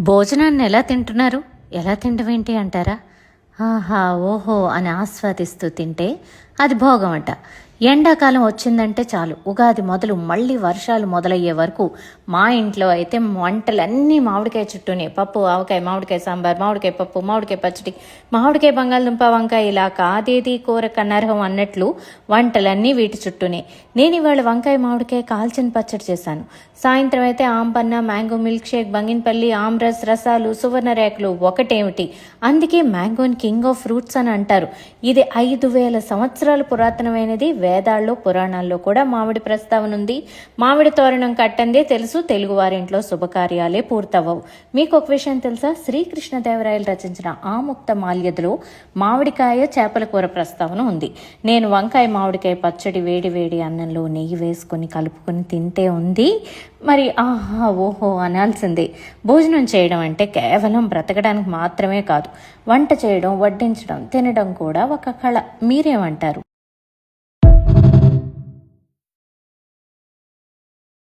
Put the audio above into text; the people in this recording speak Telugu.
భోజనాన్ని ఎలా తింటున్నారు? ఎలా తినడం అంటారా? ఆహా ఓహో అని ఆస్వాదిస్తూ తింటే అది భోగం అంట ఎండాకాలం వచ్చిందంటే చాలు. ఉగాది మొదలు మళ్ళీ వర్షాలు మొదలయ్యే వరకు మా ఇంట్లో అయితే వంటలన్నీ మామిడికాయ చుట్టూనే. పప్పు ఆవకాయ మామిడికాయ సాంబార్ మామిడికాయ పప్పు మామిడికాయ పచ్చడి మామిడికాయ బంగాళదుంప వంకాయ ఇలా కాదేది కూర కన్నర్హం అన్నట్లు వంటలన్నీ వీటి చుట్టూనే. నేను ఇవాళ వంకాయ మామిడికాయ కాల్చిన పచ్చడి చేశాను. సాయంత్రం అయితే ఆంపన్న mango milk shake Banganapalli amras రసాలు సువర్ణ రేఖలు ఒకటేమిటి? అందుకే మ్యాంగోని కింగ్ ఆఫ్ ఫ్రూట్స్ అని అంటారు. ఇది ఐదు వేల సంవత్సరాలు పురాతనమైనది వేదాల్లో పురాణాల్లో కూడా మామిడి ప్రస్తావన ఉంది. మామిడి తోరణం కట్టందే తెలుసు తెలుగువారింట్లో శుభకార్యాలే పూర్తవవు మీకు ఒక విషయం తెలుసా? శ్రీకృష్ణదేవరాయలు రచించిన ఆముక్త మాల్యదలో మామిడికాయ చేపల కూర ప్రస్తావన ఉంది. నేను వంకాయ మామిడికాయ పచ్చడి వేడి వేడి అన్నంలో నెయ్యి వేసుకొని కలుపుకొని తింటే ఉంది. మరి ఆహా ఓహో అనాల్సిందే. భోజనం చేయడం అంటే కేవలం బ్రతకడానికి మాత్రమే కాదు వంట చేయడం వడ్డించడం తినడం కూడా ఒక కళ. మీరేమంటారు?